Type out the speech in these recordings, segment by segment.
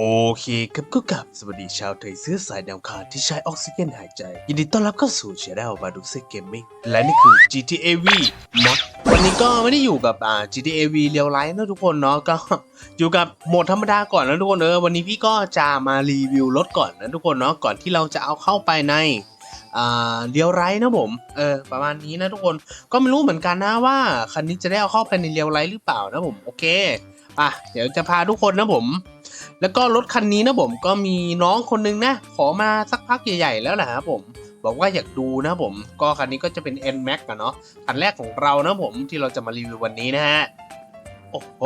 โอเคครับก็กลับสวัสดีชาวไทยเสื้อสายดำขาดที่ใช้ออกซิเจนหายใจ ยินดีต้อนรับเข้าสู่ช anel มาดูเซ็กเกมมิ่งและนี่คือ GTA V mod วันนี้ก็ไม่ได้อยู่กับอ่า GTA V เรียวไลท์นะทุกคนเนาะก็อยู่กับโหมดธรรมดาก่อนนะทุกคนเออวันนี้พี่ก็จะมารีวิวรถก่อนนะทุกคนเนาะก่อนที่เราจะเอาเข้าไปในอ่าเรียวไลท์นะผม เออ ประมาณนี้นะทุกคน ก็ไม่รู้เหมือนกันนะว่าคันนี้จะได้เอาเข้าไปในเรียวไลท์หรือเปล่านะผม โอเค อะ เดี๋ยวจะพาทุกคนนะผม แล้วก็รถคันนี้นะผมก็มีน้องคนนึงนะ ขอมาสักพักใหญ่ๆแล้วนะครับผม บอกว่าอยากดูนะผม ก็คันนี้ก็จะเป็น N Max อะเนาะคันแรกของเรานะผมที่เราจะมารีวิววันนี้นะฮะโอ้โห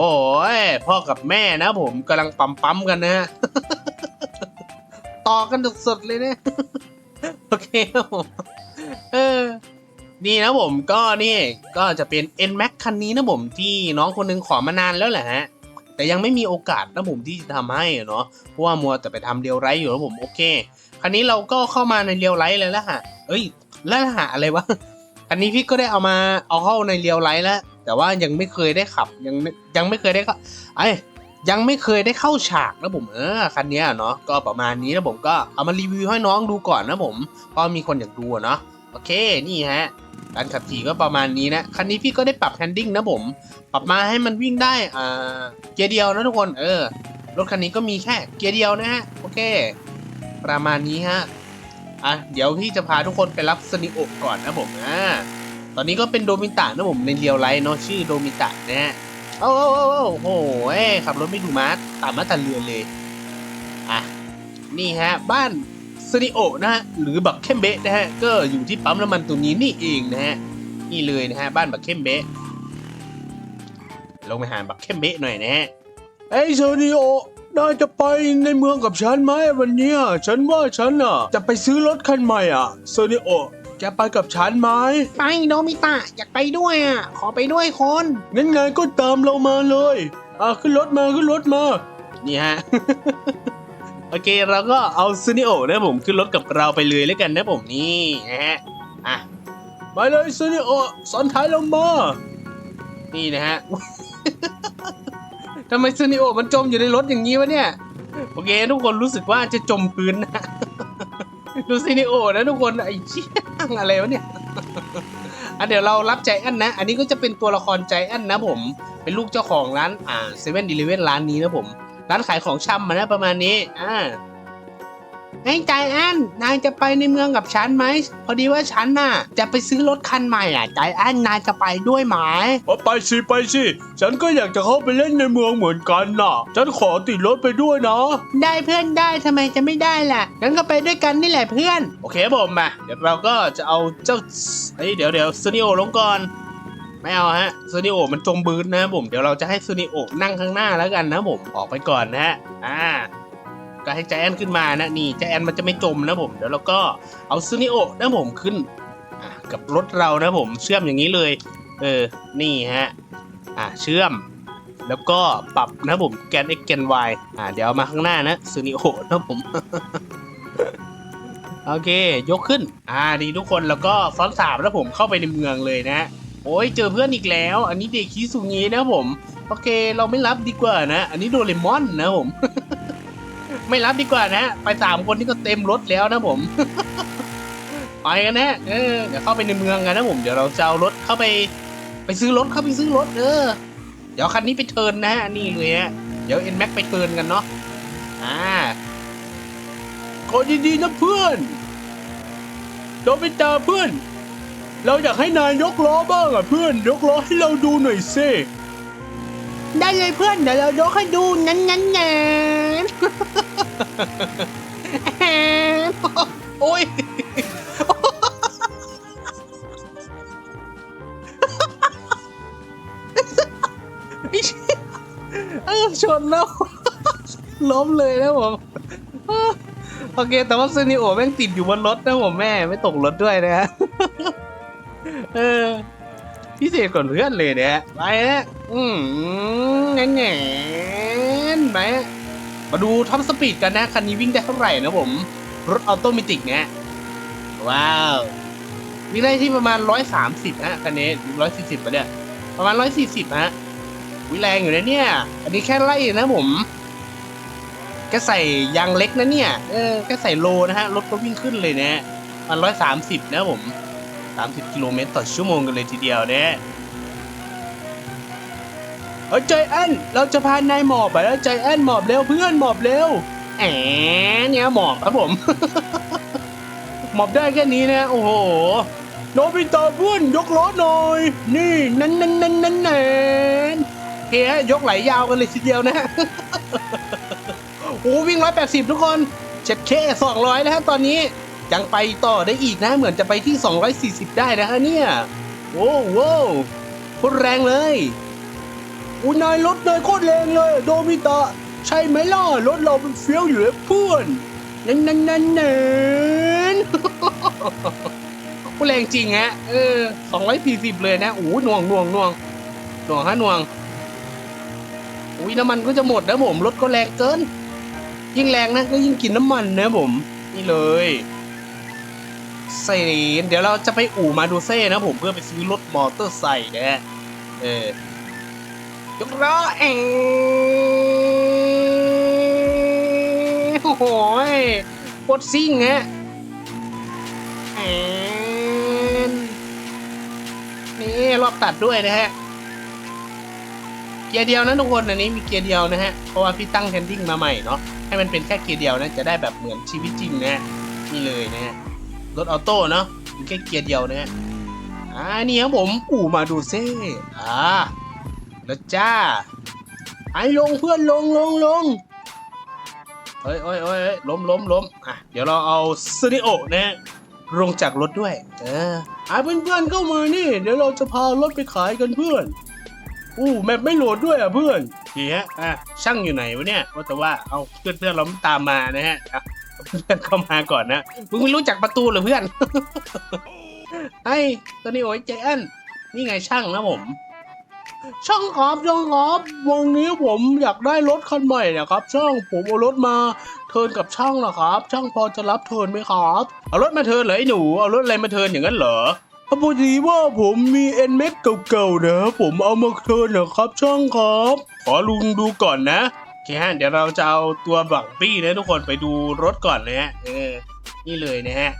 พ่อกับแม่นะผมกำลังปั๊มปั๊มๆกันนะฮะต่อกันสดๆเลยเนี่ยโอเคครับผมเออนี่นะผมก็นี่ก็จะเป็น N Max คันนี้นะผมที่น้องคนนึงขอมานานแล้วแหละฮะ แต่ยังไม่มีโอกาสนะผมที่จะทำให้เนาะเพราะว่ามัวแต่ไปทำเรียวไรอยู่แล้วผมโอเคคันนี้เราก็เข้ามาในเรียวไรเลยล้วฮะเอ้ยแล้วหาอะไรวะคันนี้พี่ก็ได้เอามาเอาเข้าในเรียวไรแล้ว แต่ว่ายังไม่เคยได้ขับยังยังไม่เคยได้เข้าไอ้ยังไม่เคยได้เข้าฉากนะผมเออคันนี้เนาะก็ประมาณนี้นะผมก็เอามารีวิวให้น้องดูก่อนนะผมเพราะมีคนอยากดูเนาะ โอเคนี่ฮะการขับขี่ก็ประมาณนี้นะ คันนี้พี่ก็ได้ปรับแฮนดิ้งนะผม ปรับมาให้มันวิ่งได้อ่าเกียร์เดียวนะทุกคนเออรถคันนี้ก็มีแค่เกียร์เดียวนะฮะโอเค ประมาณนี้ฮะอะเดี๋ยวพี่จะพาทุกคนไปรับสนิโอกก่อนนะผมอ่าตอนนี้ก็เป็นโดมิตะนะผมในเรียวไลท์เนาะชื่อโดมิตะนะฮะโอ้โอ้โอ้โอ้โหเอ้ขับรถไม่ถูกมาตามมาตราเรือเลยอะนี่ฮะ บ้าน สนิโอนะฮะหรือบักเข้มเบะนะฮะก็อยู่ที่ปั๊มน้ำมันตรงนี้นี่เองนะฮะนี่เลยนะฮะบ้านบักเข้มเบะลงไปหาบักเข้มเบะหน่อยนะฮะไอ้โซนิโอนายจะไปในเมืองกับฉันไหมวันเนี้ยฉันว่าฉันอะ จะไปซื้อรถคันใหม่อะโซนิโอแกไปกับฉันไหมไปโนมิตะอยากไปด้วยอะขอไปด้วยคนงั้นไงก็ตามเรามาเลยอะขึ้นรถมาขึ้นรถมานี่ฮะ โอเคเราก็เอาซูนิโอนะผมขึ้นรถกับเราไปเลยแล้วกันนะผมนี่นะฮะอะไปเลยโซนิโอสอนท้ายเรามานี่นะฮะทำไมซูนิโอมันจมอยู่ในรถอย่างนี้วะเนี่ยโอเค ทุกคนรู้สึกว่าจะจมพื้นนะดูซูนิโอนะทุกคนไอ้เชี่ยอะไรวะเนี่ยอะเดี๋ยวเรารับใจแอนนะ อันนี้ก็จะเป็นตัวละครใจแอนนะผม เป็นลูกเจ้าของร้านอ่าเซเว่นดีลิเว่นร้านนี้นะผม ร้านขายของชำมานะประมาณนี้ อ่าไอ้ใจแอนนายจะไปในเมืองกับฉันไหม พอดีว่าฉันน่ะ จะไปซื้อรถคันใหม่อะ ใจแอนนายจะไปด้วยไหมเอาไปสิไปสิ ฉันก็อยากจะเข้าไปเล่นในเมืองเหมือนกันน่ะ ฉันขอติดรถไปด้วยนะ ได้เพื่อนได้ทำไมจะไม่ได้ล่ะ งั้นก็ไปด้วยกันนี่แหละเพื่อน โอเคครับผมมา เดี๋ยวเราก็จะเอาเจ้าเฮ้ยเดี๋ยวเดี๋ยวซูนิโอลงก่อน ไม่เอาฮะซูนิโอมันจมบืนนะผมเดี๋ยวเราจะให้ซูนิโอนั่งข้างหน้าแล้วกันนะผมออกไปก่อนนะฮะอ่าก็ให้ใจแอนขึ้นมานะนี่ใจแอนมันจะไม่จมนะผมเดี๋ยวเราก็เอาซูนิโอนะผมขึ้นกับรถเรานะผมเชื่อมอย่างนี้เลย เออนี่ฮะอ่าเชื่อม แล้วก็ปรับนะผมแกน x แกน y อ่าเดี๋ยวมาข้างหน้านะซูนิโอนะผมโอเค ยกขึ้น อ่า ดีทุกคน แล้วก็ซ้อนสามแล้วผมเข้าไปในเมืองเลยนะ โอ้ยเจอเพื่อนอีกแล้ว อันนี้เด็กคิสุงีนะผม โอเคเราไม่รับดีกว่านะ อันนี้โดเรมอนนะผม ไม่รับดีกว่านะ ไปสามคนนี่ก็เต็มรถแล้วนะผม ไปกันนะเออเดี๋ยวเข้าไปในเมืองกันนะผม เดี๋ยวเราจะเอารถเข้าไป ไปซื้อรถเข้าไปซื้อรถเออ เดี๋ยวคันนี้ไปเทินนะฮะนี่เลยฮะ เดี๋ยวเอ็นแม็กไปเทินกันเนาะ อ่าขอดีๆนะเพื่อนโดมิตาเพื่อน เราอยากให้นายยกล้อบ้างอะเพื่อนยกล้อให้เราดูหน่อยสิได้เลยเพื่อนเดี๋ยวเรายกให้ดูนั้นนั้นแนโอ้ยไอ้เชี่ยเออชนแล้วล้มเลยนะผมโอเค แต่ว่าซูนิโอแม่งติดอยู่บนรถนะผมแม่ไม่ตกรถด้วยนะฮะ เออ พิเศษกว่าเพื่อนเลยเนี่ยไปนะอืมแง่แง่ไปมาดูท็อปสปีดกันนะ คันนี้วิ่งได้เท่าไหร่นะผม รถออโตเมติกเนี่ยว้าววิ่งได้ที่ประมาณร้อยสามสิบฮะคันนี้ร้อยสี่สิบปะเนี่ย ประมาณร้อยสี่สิบฮะวิแรงอยู่นะเนี่ย อันนี้แค่ไล่นะผมแกใส่ยางเล็กนะเนี่ย เออแกใส่โลนะฮะ รถก็วิ่งขึ้นเลยนะมันร้อยสามสิบนะผม สามสิบกิโลเมตรต่อชั่วโมงกันเลยทีเดียวเนี่ยเฮ้ยใจแอนเราจะพานายหมอบไปแล้วใจแอนหมอบเร็วเพื่อนหมอบเร็วแหมเนี่ยหมอกครับผม หมอบได้แค่นี้นะโอ้โหโนบิตะเพื่อนยกล้อหน่อย นี่นั่นนั่นนั่นนั่นนั่นเฮะยกไหลยาวกันเลยทีเดียวนะโอ้วิ่งร้อยแปดสิบทุกคนเจ็ดเคสองร้อยนะฮะตอนนี้ ยังไปต่อได้อีกนะ เหมือนจะไปที่สองร้อยสี่สิบได้นะฮะเนี่ยโว้โว้โคตรแรงเลย อุ้ยนายรถนายโคตรแรงเลยโนบิตะ ใช่ไหมล่ะ รถเราเป็นเฟี้ยวอยู่เลยเพื่อนนั่นนั่นนั่นนั่นโคตรแรงจริงฮะ เออสองร้อยสี่สิบเลยนะโอ้หน่วงหน่วงหน่วงหน่วงฮะหน่วงอุ้ยน้ำมันก็จะหมดนะผม รถก็แรงเกิน ยิ่งแรงนะก็ยิ่งกินน้ำมันนะผม นี่เลย เซนเดี๋ยวเราจะไปอู่มาดูเซ่นะผมเพื่อไปซื้อรถมอเตอร์ไซค์นะฮะเออยกล้อเองโอ้โหยโคตรซิ่งฮะแอนนี่รอบตัดด้วยนะฮะ เกียร์เดียวนะทุกคนอันนี้มีเกียร์เดียวนะฮะ เพราะว่าพี่ตั้งแฮนดิ้งมาใหม่เนาะให้มันเป็นแค่เกียร์เดียวนะจะได้แบบเหมือนชีวิตจริงนะฮะนี่เลยนะฮะ รถออโต้เนาะมีแค่เกียร์เดียวนะฮะอ่านี่ครับผมอู่มาดูเซ่อ่าแล้วจ้า ไอ้ลงเพื่อนลงลงลงเฮ้ยเฮ้ยเฮ้ยล้มล้มล้มอะเดี๋ยวเราเอาซูนิโอนะฮะลงจากรถด้วย เออไอ้เพื่อนเพื่อนๆเข้ามานี่ เดี๋ยวเราจะพารถไปขายกันเพื่อนอู้แมปไม่โหลดด้วยอะเพื่อนดีฮะอะช่างอยู่ไหนวะเนี่ยว่าแต่ว่าเอาเพื่อนเพื่อนๆเราไม่ตามมานะฮะ เพื่อนเข้ามาก่อนนะ มึงไม่รู้จักประตูเหรือเพื่อน ไอ้ตอนนี้โอ้ยเจแอนนี่ไงช่างนะผม ช่างครับช่างครับวันนี้ผมอยากได้รถคันใหม่นะครับ ช่างผมเอารถมาเทินกับช่างนะครับ ช่างพอจะรับเทินไหมครับ เอารถมาเทินเหรอไอ้หนู เอารถอะไรมาเทินอย่างนั้นเหรอพอดีว่าผมมีเอ็นเม็กเก่าๆนะผมเอามาเทินนะครับ ช่างครับ ขอลุงดูก่อนนะ อเคฮะเดี๋ยวเราจะเอาตัวบังปี้นะทุกคนไปดูรถก่อนนะฮะเออนี่เลยนะฮะ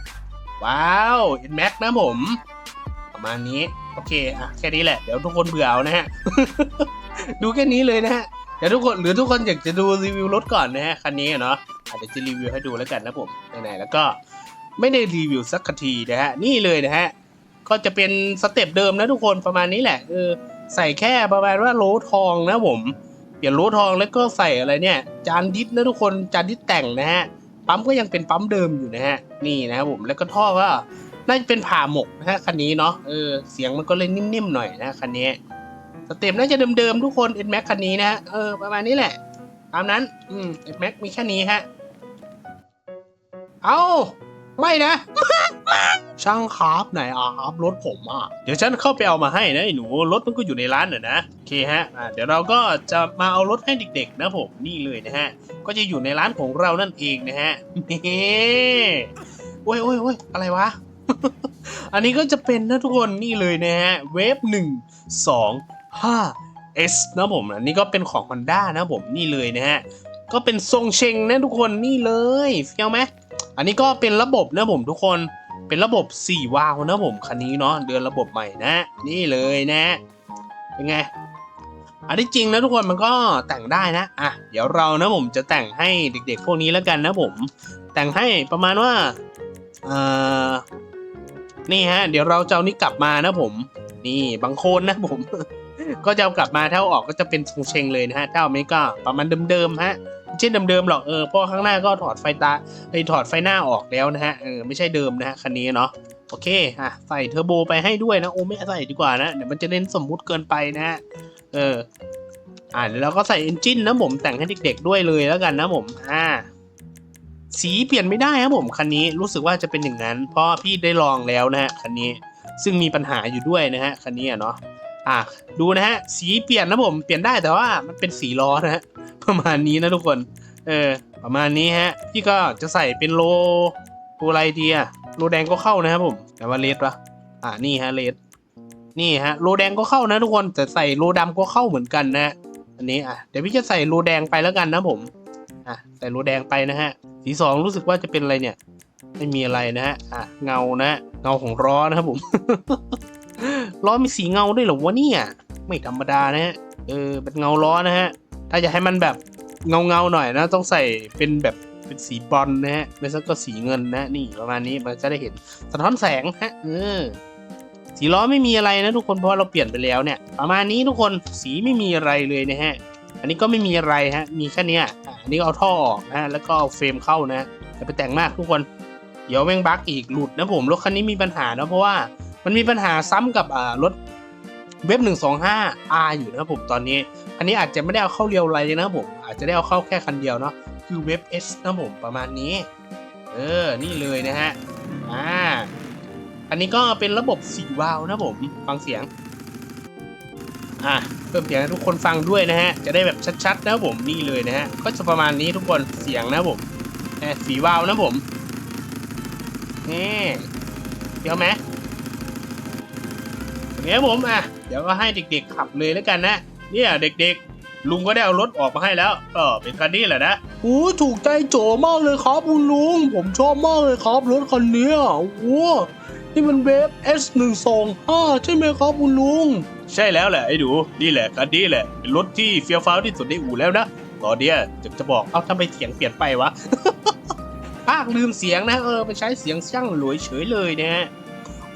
ว้าวเอ็นแม็กนะผม ประมาณนี้ โอเคอะแค่นี้แหละ เดี๋ยวทุกคนเบื่อเอานะฮะ ดูแค่นี้เลยนะฮะเดี๋ยวทุกคนหรือทุกคนอยากจะดูรีวิวรถก่อนนะฮะคันนี้เนาะอาจจะรีวิวให้ดูแล้วกันนะผมไหนๆแล้วก็ไม่ได้รีวิวสักทีนะฮะนี่เลยนะฮะก็จะเป็นสเต็ปเดิมนะทุกคนประมาณนี้แหละเออใส่แค่ประมาณว่าโลทองนะผม ปลี่ยนโลทองแล้วก็ใส่อะไรเนี่ย จานดิสนะทุกคนจานดิสแต่งนะฮะปั๊มก็ยังเป็นปั๊มเดิมอยู่นะฮะนี่นะครับผมแล้วก็ท่อก็น่าจะเป็นผ่าหมกนะฮะคันนี้เนาะเออเสียงมันก็เลยนิ่มๆหน่อยนะคันนี้สเต็ปน่าจะเดิมๆทุกคน n m a x คันนี้นะฮะเออประมาณนี้แหละตามนั้นอืม n m a x มีแค่นี้ฮะเอา ไม่นะ ช่างครับไหนอะครับรถผมอะ เดี๋ยวฉันเข้าไปเอามาให้นะไอ้หนูรถมันก็อยู่ในร้านน่ะนะโอเคฮะอ่าเดี๋ยวเราก็จะมาเอารถให้เด็กๆนะผมนี่เลยนะฮะ ก็จะอยู่ในร้านของเรานั่นเองนะฮะนี่โอ้ยโอ้ยโอ้ยอะไรวะ อันนี้ก็จะเป็นนะทุกคนนี่เลยนะฮะเวฟหนึ่งสองห้า S นะผมอันนี้ก็เป็นของ Honda นะผมนี่เลยนะฮะ ก็เป็นทรงเชงนะทุกคนนี่เลยเฟี้ยวไหม อันนี้ก็เป็นระบบนะผมทุกคนเป็นระบบ 4 วาล์วนะผมคันนี้เนาะเดือนระบบใหม่นะ นี่เลยนะเป็นไงอันที่จริงนะทุกคนมันก็แต่งได้นะอะเดี๋ยวเรานะผมจะแต่งให้เด็กๆ พวกนี้แล้วกันนะผม แต่งให้ประมาณว่าเอ่อนี่ฮะ เดี๋ยวเราจะเอานี้กลับมานะผม นี่บางโคนนะผม ก็จะเอากลับมาถ้าอาออกก็จะเป็นทรงเชงเลยนะฮะถ้าเอาไม่ก็ประมาณเดิมๆฮะ ไม่ใช่เดิมๆหรอกเออเพราะข้างหน้าก็ถอดไฟตาไปถอดไฟหน้าออกแล้วนะฮะเออไม่ใช่เดิมนะฮะคันนี้เนาะโอเคอะใส่เทอร์โบไปให้ด้วยนะโอ้ไม่ใส่ดีกว่านะเดี๋ยวมันจะเล่นสมมุติเกินไปนะฮะเอออ่าแล้วก็ใส่เอนจินนะผมแต่งให้เด็กๆด้วยเลยแล้วกันนะผมอ่าสีเปลี่ยนไม่ได้ครับผมคันนี้รู้สึกว่าจะเป็นอย่างนั้น เพราะพี่ได้ลองแล้วนะฮะคันนี้ซึ่งมีปัญหาอยู่ด้วยนะฮะคันนี้เนาะอะดูนะฮะสีเปลี่ยนนะผมเปลี่ยนได้แต่ว่ามันเป็นสีล้อนะฮะ ประมาณนี้นะทุกคน เออ ประมาณนี้ฮะ พี่ก็จะใส่เป็นโลโลอะไรดีอะโลแดงก็เข้านะครับผม แต่ว่าเลดปะอ่านี่ฮะเลดนี่ฮะโลแดงก็เข้านะทุกคนแต่ใส่โลดำก็เข้าเหมือนกันนะ อันนี้อะเดี๋ยวพี่จะใส่โลแดงไปแล้วกันนะผมอะใส่โลแดงไปนะฮะ สีสองรู้สึกว่าจะเป็นอะไรเนี่ย ไม่มีอะไรนะฮะอะเงานะฮะเงาของล้อนะครับผมล้อมีสีเงาด้วยเหรอวะเนี่ยไม่ธรรมดานะฮะเออเป็นเงาล้อนะฮะ ถ้าจะให้มันแบบเงาเงาๆหน่อยนะ ต้องใส่เป็นแบบเป็นสีบอนซ์นะฮะไม่ใช่ก็สีเงินนะนี่ประมาณนี้มันจะได้เห็นสะท้อนแสงฮะเออสีล้อไม่มีอะไรนะทุกคนเพราะเราเปลี่ยนไปแล้วเนี่ย ประมาณนี้ทุกคนสีไม่มีอะไรเลยนะฮะ อันนี้ก็ไม่มีอะไรฮะ มีแค่นี้อะอันนี้เอาท่อออกนะฮะแล้วก็เอาเฟรมเข้านะอย่าไปแต่งมากทุกคนเดี๋ยวแม่งบั๊กอีกหลุดนะผมรถคันนี้มีปัญหานะเพราะว่ามันมีปัญหาซ้ำกับอ่ารถเว็บ125 R อยู่นะครับผมตอนนี้ อันนี้อาจจะไม่ได้เอาเข้าเรียวไรนะครับผมอาจจะได้เอาเข้าแค่คันเดียวเนาะคือเว็บ S นะผมประมาณนี้ เออ นี่เลยนะฮะ อ่า อันนี้ก็เป็นระบบสีวาล์วนะผม ฟังเสียง อะเพิ่มเสียงให้ทุกคนฟังด้วยนะฮะ จะได้แบบชัดๆนะผม นี่เลยนะฮะ ก็จะประมาณนี้ทุกคน เสียงนะผมแสีวาล์วนะผม นี่เดี๋ยวไหมอย่างเงี้ยผม อะ เดี๋ยวก็ให้เด็กๆขับเลยแล้วกันนะ เนี่ยเด็กๆ ลุงก็ได้เอารถออกมาให้แล้วเออเป็นคันนี้แหละนะโอ้ถูกใจโจมากเลยครับคุณลุง ผมชอบมากเลยครับรถคันเนี้ยโอ้โหนี่มันเวฟ S125 ใช่ไหมครับคุณลุง ใช่แล้วแหละไอ้ดูนี่แหละคันนี้แหละเป็นรถที่เฟี้ยวฟ้าวที่สุดในอู่แล้วนะตอนเนี้ยจะจะบอกเอ้าทำไมเสียงเปลี่ยนไปวะภาคลืมเสียงนะเออไปใช้เสียงช่างหลวยเฉยเลยนะฮะ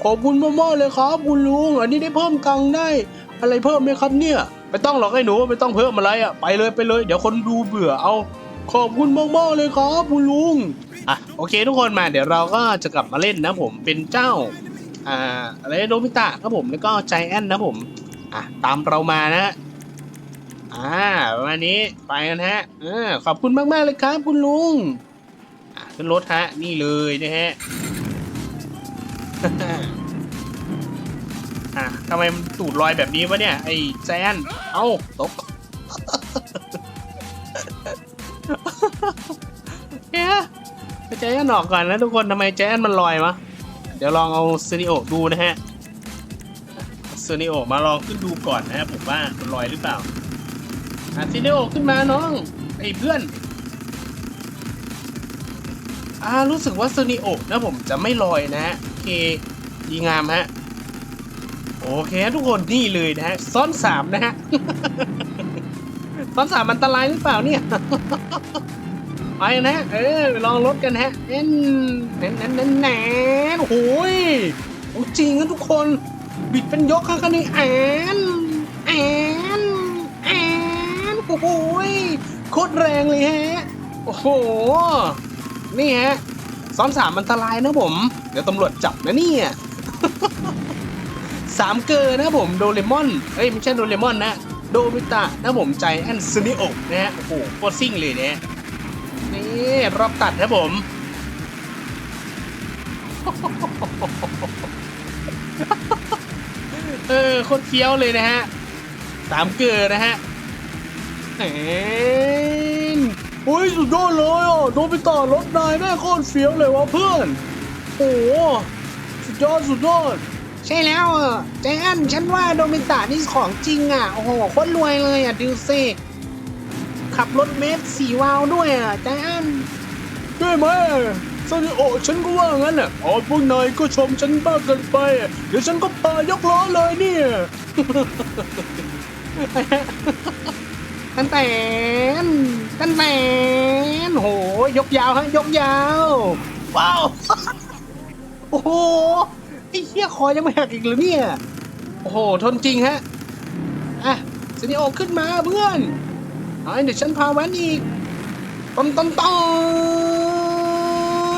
ขอบคุณมากๆเลยครับคุณลุง อันนี้ได้เพิ่มกังได้ อะไรเพิ่มไหมครับเนี่ย ไม่ต้องหรอกไอ้หนูไม่ต้องเพิ่มอะไรอะไปเลยไปเลย เดี๋ยวคนดูเบื่อเอาขอบคุณมากๆเลยครับคุณลุงอะโอเคทุกคนมาเดี๋ยวเราก็จะกลับมาเล่นนะผมเป็นเจ้าอ่าอะไรโดมิตะครับผมแล้วก็ใจแอนนะผมอะตามเรามานะอ่าประมาณนี้ไปกันฮะอ่าขอบคุณมากๆเลยครับคุณลุงอะขึ้นรถฮะนี่เลยนะฮะ ทำไมมันตูดลอยแบบนี้วะเนี่ย ไอ้แจนเอ้าตกเอ๊ะไปแจนออกก่อนนะทุกคนทำไมแจนมันลอยวะ เดี๋ยวลองเอาซนิโอดูนะฮะซนิโอมาลองขึ้นดูก่อนนะฮะผมว่ามันลอยหรือเปล่าอะซนิโอขึ้นมาน้องไอ้เพื่อนอ่ารู้สึกว่าซนิโอนะผมจะไม่ลอยนะฮะโอเคดีงามฮะ โอเคทุกคนนี่เลยนะฮะซ้อนสามนะฮะซ้อนสามอันตรายหรือเปล่าเนี่ยไปนะ เออลองรถกันฮะเอ็นแน่นแน่นแน่นแน่นโอ้ยของจริงนะทุกคน บิดเป็นยกข้างคันนี้แอนแอนแอนโอ้โหยโคตรแรงเลยฮะ โอ้โห นี่ฮะซ้อนสามอันตรายนะผม เดี๋ยวตำรวจจับนะเนี่ย สามเกอร์นะครับผมโดเรมอนเอ้ยไม่ใช่โดเรมอนนะโดมิตะนะผมใจแอนซูนิโอนะฮะโอ้โหโคตรซิ่งเลยเนี่ยนี่รอบตัดครับผมเออโคตรเคี้ยวเลยนะฮะสามเกอร์นะฮะเอ็นโอ้ยสุดยอดเลยอะโดนไปต่อรถนายแม่โคตรเฟี้ยวเลยวะเพื่อน โอ้โหสุดยอดสุดยอด ใช่แล้วอะใจแอนฉันว่าโดมิตะนี่ของจริงอะ โอ้โหโคตรรวยเลยอะดูสิขับรถเมฟสีวาล์วด้วยอะใจแอนได้ไหมซานิโอฉันก็ว่างั้นน่ะอ๋อพวกนายก็ชมฉันมากเกินไปอะเดี๋ยวฉันก็พายกล้อเลยเนี่ยตั้งแต่นตั้งแต่นโหยกยาวฮะยกยาว ว้าว โอ้โหไอ้ เหี้ยคอยังไม่หักอีกหรือเนี่ย โอ้โห ทนจริงฮะ อะซีนีโอขึ้นมาเพื่อนเอาเดี๋ยวฉันพาแว้นอีกตอนตอนตอ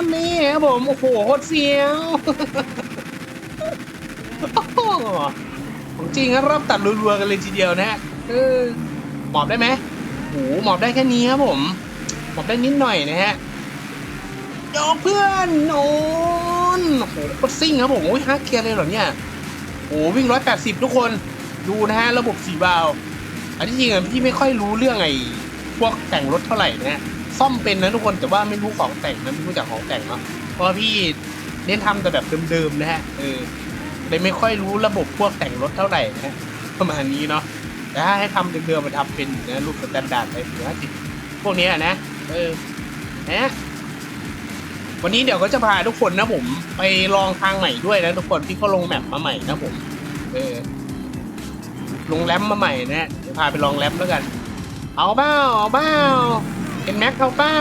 นนี่ครับผม โอ้โหโคตรเฟี้ยวของจริงครับรอบตัดรัวๆกันเลยทีเดียวนะฮะเออหมอบได้ไหมโอ้โหหมอบได้แค่นี้ครับผม หมอบได้นิดหน่อยนะฮะโยกเพื่อนโอ นโอ้โหโคตรซิ่งครับผมโอ้ยฮาร์ดเกียร์เลยเหรอเนี่ยโอ้วิ่งร้อยแปดสิบทุกคนดูนะฮะระบบสีบาล์วอันที่จริงอะพี่ไม่ค่อยรู้เรื่องไอ้พวกแต่งรถเท่าไหร่นะฮะซ่อมเป็นนะทุกคนแต่ว่าไม่รู้ของแต่งนะไม่รู้จักของแต่งเนาะเพราะพี่เน้นทำแต่แบบเดิมๆนะฮะเออเลยไม่ค่อยรู้ระบบพวกแต่งรถเท่าไหร่นะฮะประมาณนี้เนาะแต่ถ้าให้ทำเดิมๆมันทำเป็นนะรูปสแตนดาร์ดไปถึงห้าสิบพวกนี้นะเออนะ วันนี้เดี๋ยวก็จะพาทุกคนนะผม ไปลองทางใหม่ด้วยนะทุกคนที่เขาลงแมปมาใหม่นะผม เออลงแรมมาใหม่นะเดี๋ยวพาไปลองแรมแล้วกัน เอาเบ้าเอาเบ้าเอ็นแม็กเอาเบ้า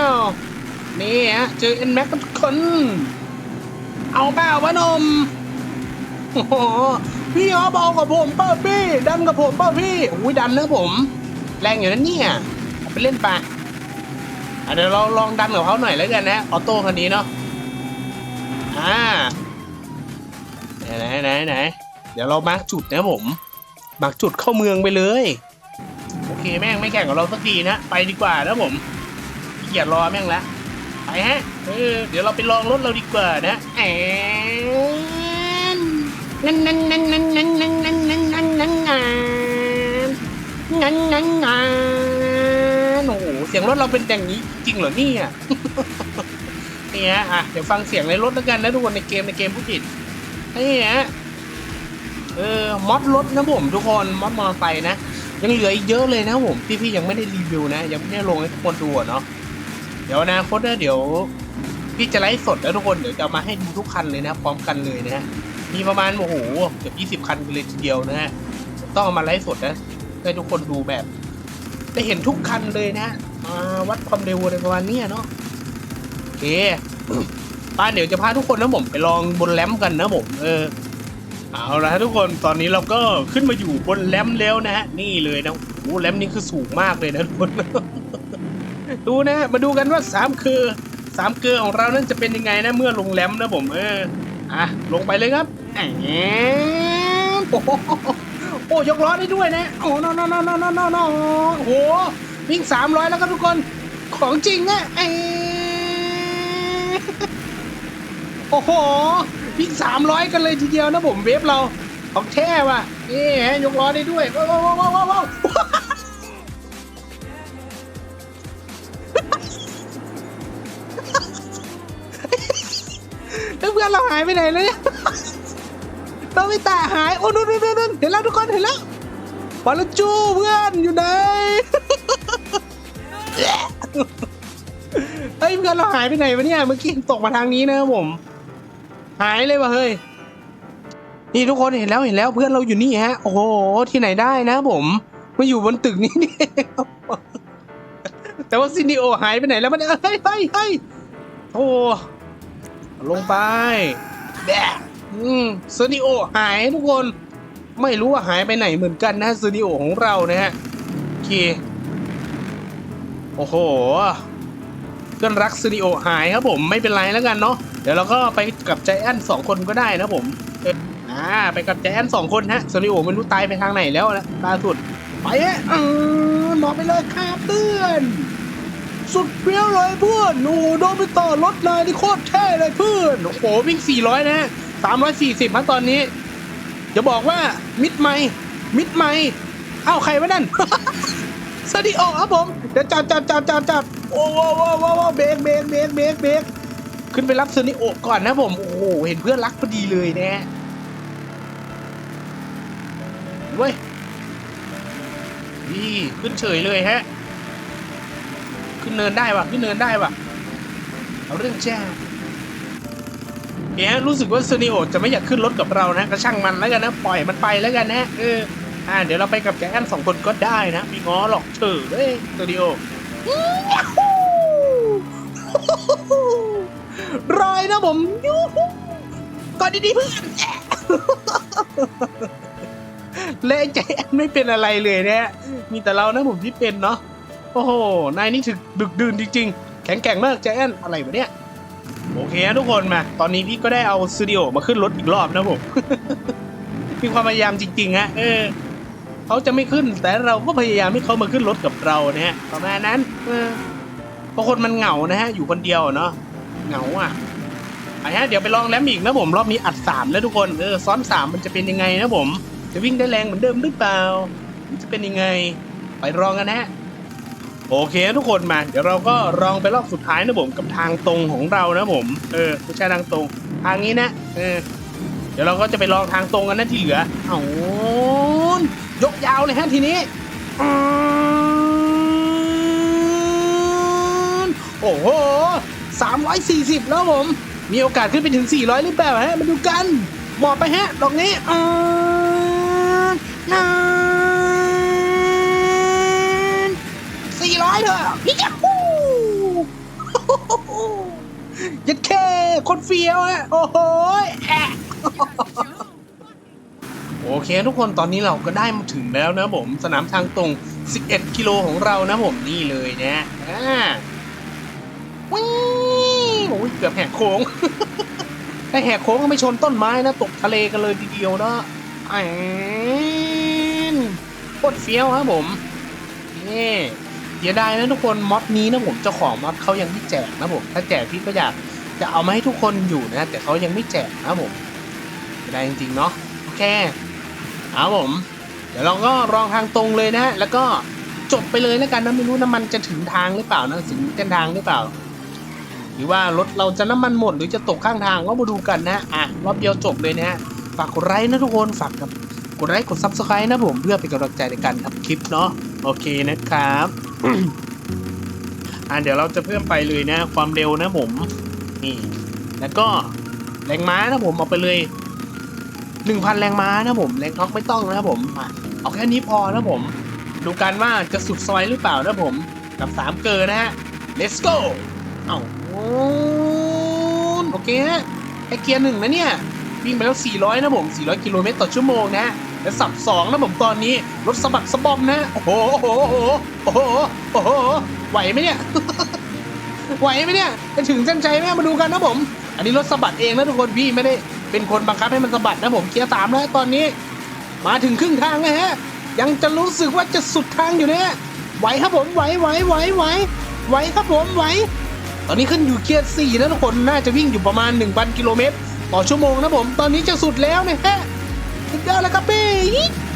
นี่ฮะเจอเอ็นแม็กกับทุกคน เอาเบ้าวะนมโอ้โหพี่อ๋อเบากับผมเป้าพี่ดันกับผมเป้าพี่อุ้ยดันนะผม แรงอยู่นะเนี่ยไปเล่นไป อะเดี๋ยวเราลองดันกับเขาหน่อยแล้วกันนะออโต้คันนี้เนาะอ่าไหนไหนไหนไหนเดี๋ยวเรามาร์กจุดนะผมมาร์กจุดเข้าเมืองไปเลย โอเคแม่งไม่แข่งกับเราสักทีนะไปดีกว่านะผมขี้เกียจรอแม่งละไปฮะเออเดี๋ยวเราไปลองรถเราดีกว่านะแอนนั่นนั่นนั่นนั่นนั่นนั่นนั่นนั่นนั่นนั่นนั่นนั่น โอ้โหเสียงรถเราเป็นอย่างนี้จริงเหรอเนี่ยเนี่ยอะเดี๋ยวฟังเสียงในรถแล้วกันนะทุกคนในเกมในเกมผู้ผิดนี่ฮะเออมอดรถนะผมทุกคนมอดมอเตอร์ไซค์นะยังเหลืออีกเยอะเลยนะผมที่พี่ยังไม่ได้รีวิวนะ ยังไม่ได้ลงให้ทุกคนดูอะเนาะเดี๋ยวอนะคตนะเดี๋ยวพี่จะไลฟ์สดแล้วทุกคนเดี๋ยวจะเอามาให้ดูทุกคันเลยนะ พร้อมกันเลยนะฮะมีประมาณโอ้โหเกือบยี่สิบคันกันเลยทีเดียวนะฮะต้องเอามาไลฟ์สดนะให้ทุกคนดูแบบ ได้เห็นทุกคันเลยนะฮะมาวัดความเร็วอะไรประมาณนี้เนาะโอเคป้าเดี๋ยวจะพาทุกคนนะผมไปลองบนแรมกันนะผมเออเอาละทุกคนตอนนี้เราก็ขึ้นมาอยู่บนแรมแล้วนะฮะนี่เลยนะโอ้แรมนี้คือสูงมากเลยนะทุกคนดูนะฮะมาดูกันว่าสามคือสามเกลือของเรานั้นจะเป็นยังไงนะเมื่อลงแรมนะผมเอออะลงไปเลยครับแหมโอ้ โอ้ยกล้อได้ด้วยนะ โอ้นอนอนอนอนอนอนโอ้โหวิ่งสามร้อยแล้วครับทุกคนของจริงนะเอโอ้โหวิ่งสามร้อยกันเลยทีเดียวนะผมเวฟเราของแท้ว่ะนี่ฮะยกล้อได้ด้วยว้าวว้าวว้าวว้าวว้าวแล้วเพื่อนเราหายไปไหนแล้วเนี่ย เราไม่ตาหาย โอ้นู่นนู่นนู่นเห็นแล้วทุกคนเห็นแล้วบอลจูเพื่อนอยู่ไหนเฮ้ยเพื่อนเราหายไปไหนวะเนี่ยเมื่อกี้ตกมาทางนี้นะผม หายเลยว่ะเฮ้ยนี่ทุกคนเห็นแล้วเห็นแล้วเพื่อนเราอยู่นี่ฮะ โอ้โหที่ไหนได้นะผมมาอยู่บนตึกนี้นี่แต่ว่าซินิโอหายไปไหนแล้วมันเฮ้ยเฮ้ยเฮ้ยโอ้ลงไปแบ อืมซินิโอหายทุกคน ไม่รู้ว่าหายไปไหนเหมือนกันนะซินิโอของเรานะฮะโอเคโอ้โหเพื่อนรักสตูดิโอหายครับผมไม่เป็นไรแล้วกันเนาะเดี๋ยวเราก็ไปกับใจแอนสองคนก็ได้นะผมอ่าไปกับใจแอนสองคนฮะสตูดิโอไม่รู้ตายไปทางไหนแล้วนะล่าสุดไปฮะอืมอไปเลยครับเพื่อนสุดเปรี้ยวเลยเพื่อนโอ้โดนไปต่อรถนายนี่โคตรเท่เลยเพื่อนโอ้โหวิ่ง400 นะ ฮะ340ฮะตอนนี้จะบอกว่ามิดไม่มิดไม่เอ้าใครวะนั่นสตูดิโอครับผมเดี๋ยวจับจับจับจับจับโอ้โหโอ้โหเบรกเบรกเบรกเบรกเบรกขึ้นไปรับสตูดิโอก่อนนะผม โอ้โห เห็นเพื่อนรักพอดีเลยนะเว้ยนี่ขึ้นเฉยเลยฮะ ขึ้นเนินได้ว่ะขึ้นเนินได้ว่ะเอาเรื่องแจ้ง เอ๊ะรู้สึกว่าสตูดิโอจะไม่อยากขึ้นรถกับเรานะก็ช่างมันแล้วกันนะปล่อยมันไปแล้วกันนะเอออ่าเดี๋ยวเราไปกับแกแอนสองคนก็ได้นะม่ง้อหรอกเฉยเอ้ยสตูดิโอรอยนะผมยูฮูก่อนดีๆเพื่อนแอะและใจแอนไม่เป็นอะไรเลยเนี่ยมีแต่เรานะผมที่เป็นเนาะโอ้โหนายนี่ถึกดึกดื่นจริงๆ แข็งแกร่งมากใจแอนอะไรวะเนี่ย โอเคนะทุกคนมา ตอนนี้พี่ก็ได้เอาสตูดิโอมาขึ้นรถอีกรอบนะผม มีความพยายามจริงๆฮะเออเขาจะไม่ขึ้น แต่เราก็พยายามให้เขามาขึ้นรถกับเรานะฮะประมาณนั้นเออเพราะคนมันเหงานะฮะ อยู่คนเดียวเนาะเหงาอะไปฮะเดี๋ยวไปลองแลมอีกนะผมรอบนี้อัดสามแล้วทุกคนเออซ้อนสามมันจะเป็นยังไงนะผม จะวิ่งได้แรงเหมือนเดิมหรือเปล่ามันจะเป็นยังไง ไปลองกันนะฮะ โอเคทุกคนมา เดี๋ยวเราก็ลองไปรอบสุดท้ายนะผมกับทางตรงของเรานะผม เออไม่ใช่ทางตรง ทางนี้นะเออเดี๋ยวเราก็จะไปลองทางตรงกันนะที่เหลือเอายกยาวเลยฮะทีนี้อืมโอ้โห340 แล้วผม มีโอกาสขึ้นไปถึง 400 หรือเปล่าฮะ มาดูกัน หมอบไปฮะดอกนี้อ่านนาน 400เลยพี่ยักฮู้ยัดแค่คนเฟี้ยวฮะโอ้โหแอะโอเค ทุกคนตอนนี้เราก็ได้มาถึงแล้วนะผม สนามทางตรง 11 กิโลของเรานะผมนี่เลยนะอ่าวิ่งโอ้ยเกือบแหกโค้งถ้าแหกโค้งก็ไม่ชนต้นไม้นะ ตกทะเลกันเลยทีเดียวนะแอนโคตรเฟี้ยวครับผมนี่ เสียดายนะทุกคนม็อดนี้นะผมเจ้าของม็อดเขายังไม่แจกนะผมถ้าแจกพี่ก็อยากจะเอามาให้ทุกคนอยู่นะ แต่เขายังไม่แจกนะผมเสียดายจริงๆเนาะโอเคเอาผม เดี๋ยวเราก็รองทางตรงเลยนะแล้วก็จบไปเลยแล้วกันนะไม่รู้น้ำมันจะถึงทางหรือเปล่านะถึงเส้นทางหรือเปล่า หรือว่ารถเราจะน้ำมันหมดหรือจะตกข้างทางก็มาดูกันนะอะรอบเดียวจบเลยนะฮะฝากกดไลค์นะทุกคนฝากกับกดไลค์กดซับสไครต์นะผมเพื่อเป็นกำลังใจในการทำคลิปเนาะ โอเคนะครับ อะเดี๋ยวเราจะเพิ่มไปเลยนะ ความเร็วนะผม นี่ แล้วก็แรงม้านะผมเอาไปเลยหนึ่งพันแรงม้านะผมแรงท็อกไม่ต้องนะผมเอาแค่นี้พอนะผม ดูกันว่าจะสุดซอยหรือเปล่านะผม กับสามเกอร์นะฮะ let's go เอาโอ้โอเคฮะแค่เกียร์หนึ่งนะเนี่ย วิ่งไปแล้ว 400 นะผม 400 กิโลเมตรต่อชั่วโมงนะฮะ และสับสองนะผมตอนนี้รถสะบักสะบอมนะ โอ้โหโอ้โหโอ้โหโอ้โหไหวไหมเนี่ยไหวไหมเนี่ยจะถึงเส้นชัยไหมมาดูกันนะผม อันนี้รถสะบัดเองนะทุกคนพี่ไม่ได้เป็นคนบังคับให้มันสะบัดนะผมเกียร์สามแล้วตอนนี้ มาถึงครึ่งทางแล้วฮะ ยังจะรู้สึกว่าจะสุดทางอยู่เนี่ยไหวครับผมไหวไหวไหวไหวไหวครับผมไหวตอนนี้ขึ้นอยู่เกียร์สี่นะทุกคนน่าจะวิ่งอยู่ประมาณ 1,000กิโลเมตรต่อชั่วโมงนะผม ตอนนี้จะสุดแล้วนะฮะ สุดย